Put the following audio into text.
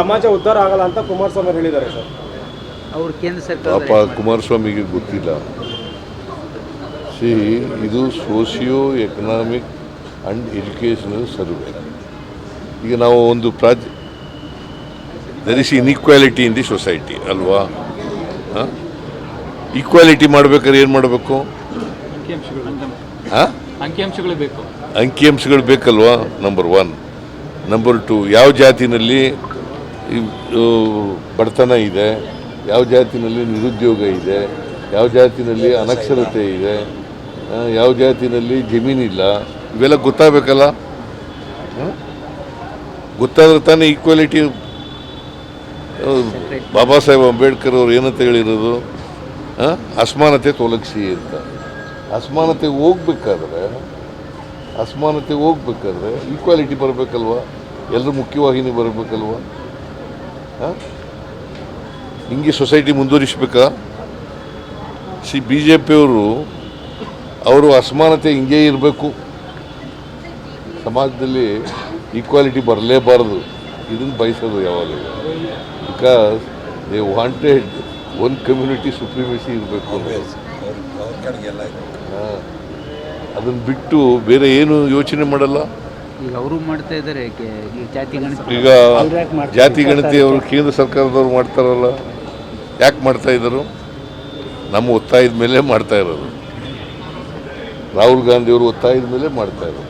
ಸಮಾಜ ಉದ್ಧಾರ ಆಗಲ್ಲ ಅಂತ ಕುಮಾರಸ್ವಾಮಿ ಅವರು ಹೇಳಿದ್ದಾರೆ ಸರ್. ಅವರು ಕೇಂದ್ರ ಸರ್ಕಾರ ಪಾಪ ಕುಮಾರಸ್ವಾಮಿಗೆ ಗೊತ್ತಿಲ್ಲ. ಸಿ ಇದು socio economic and educational survey. ಈಗ ನಾವು ಒಂದು ಪ್ರಾಜ್ there is inequality in the society ಅಲ್ವಾ? ಈಕ್ವಾಲಿಟಿ ಮಾಡ್ಬೇಕಾದ್ರೆ ಏನು ಮಾಡಬೇಕು? ಅಂಕಿಅಂಶಗಳು ಬೇಕು. ಅಂಕಿಅಂಶಗಳು ಬೇಕಲ್ವಾ ನಂಬರ್ ಒನ್ ನಂಬರ್ ಟು ಯಾವ ಜಾತಿನಲ್ಲಿ ಬಡತನ ಇದೆ, ಯಾವ ಜಾತಿನಲ್ಲಿ ನಿರುದ್ಯೋಗ ಇದೆ, ಯಾವ ಜಾತಿನಲ್ಲಿ ಅನಕ್ಷರತೆ ಇದೆ ಯಾವ ಜಾತಿನಲ್ಲಿ ಜಮೀನಿಲ್ಲ ಇವೆಲ್ಲ ಗೊತ್ತಾಗಬೇಕಲ್ಲ? ಗೊತ್ತಾದ್ರೆ ತಾನೇ ಈಕ್ವಾಲಿಟಿ ಬಾಬಾ ಸಾಹೇಬ್ ಅಂಬೇಡ್ಕರ್ ಅವ್ರು ಏನಂತ ಹೇಳಿರೋದು? ಅಸಮಾನತೆ ತೊಲಗಿಸಿ ಅಂತ. ಅಸಮಾನತೆ ಹೋಗ್ಬೇಕಾದ್ರೆ ಅಸಮಾನತೆ ಹೋಗ್ಬೇಕಾದ್ರೆ ಈಕ್ವಾಲಿಟಿ ಬರಬೇಕಲ್ವ? ಎಲ್ಲರೂ ಮುಖ್ಯವಾಹಿನಿ ಬರಬೇಕಲ್ವ? ಹಾಂ? ಹಿಂಗೆ ಸೊಸೈಟಿ ಮುಂದುವರಿಸ್ಬೇಕಾ? ಸಿ ಬಿ ಜೆ ಪಿಯವರು ಅವರು ಅಸಮಾನತೆ ಹಿಂಗೆ ಇರಬೇಕು. ಸಮಾಜದಲ್ಲಿ ಈಕ್ವಾಲಿಟಿ ಬರಲೇಬಾರದು. ಇದನ್ನು ಬಯಸೋದು ಯಾವಾಗಲೂ. Because they wanted one community supremacy ಇರಬೇಕು ಅದನ್ನು ಬಿಟ್ಟು ಬೇರೆ ಏನು ಯೋಚನೆ ಮಾಡಲ್ಲ. ಈಗ ಅವರು ಮಾಡ್ತಾ ಇದ್ದಾರೆ ಜಾತಿ ಗಣತಿ ಈಗ ಜಾತಿ ಗಣತಿ ಅವರು ಕೇಂದ್ರ ಸರ್ಕಾರದವರು ಮಾಡ್ತಾರಲ್ಲ ಯಾಕೆ ಮಾಡ್ತಾ ಇದ್ದರು? ನಮ್ಮ ಒತ್ತಾಯದ ಮೇಲೆ ಮಾಡ್ತಾ ಇರೋದು. ರಾಹುಲ್ ಗಾಂಧಿಯವರು ಒತ್ತಾಯದ ಮೇಲೆ ಮಾಡ್ತಾ ಇರೋದು.